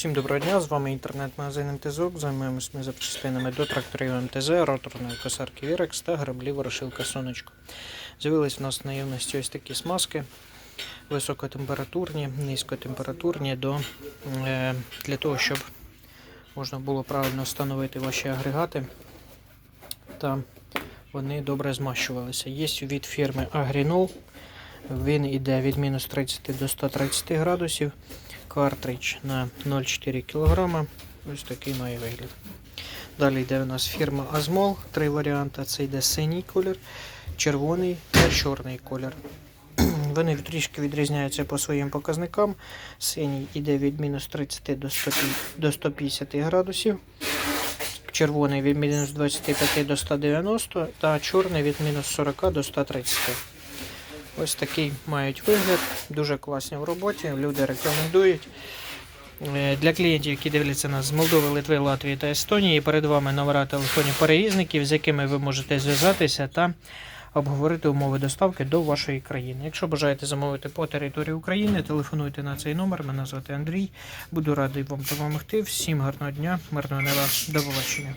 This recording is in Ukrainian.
Всім доброго дня, з вами інтернет-магазин МТЗОК. Займаємось ми запчастинами до тракторів МТЗ, роторної косарки Вірекс та граблі ворошилка Сонечко. З'явились в нас в наявності ось такі смазки. Високотемпературні, низькотемпературні до, е, для того, щоб можна було правильно встановити ваші агрегати та вони добре змащувалися. Є від фірми Агрінол. Він іде від мінус 30 до 130 градусів. Картридж на 0,4 кг. Ось такий має вигляд. Далі йде у нас фірма Азмол. Три варіанти. Це йде синій колір, червоний та чорний колір. Вони трішки відрізняються по своїм показникам. Синій йде від мінус 30 до 100 до 150 градусів. Червоний від мінус 25 до 190 та чорний від мінус 40 до 130. Ось такий мають вигляд, дуже класні в роботі. Люди рекомендують. Е, Для клієнтів, які дивляться нас з Молдови, Литви, Латвії та Естонії, перед вами номера телефонів перевізників, з якими ви можете зв'язатися та обговорити умови доставки до вашої країни. Якщо бажаєте замовити по території України, телефонуйте на цей номер. Мене звати Андрій. Буду радий вам допомогти. Всім гарного дня, мирного неба, до побачення.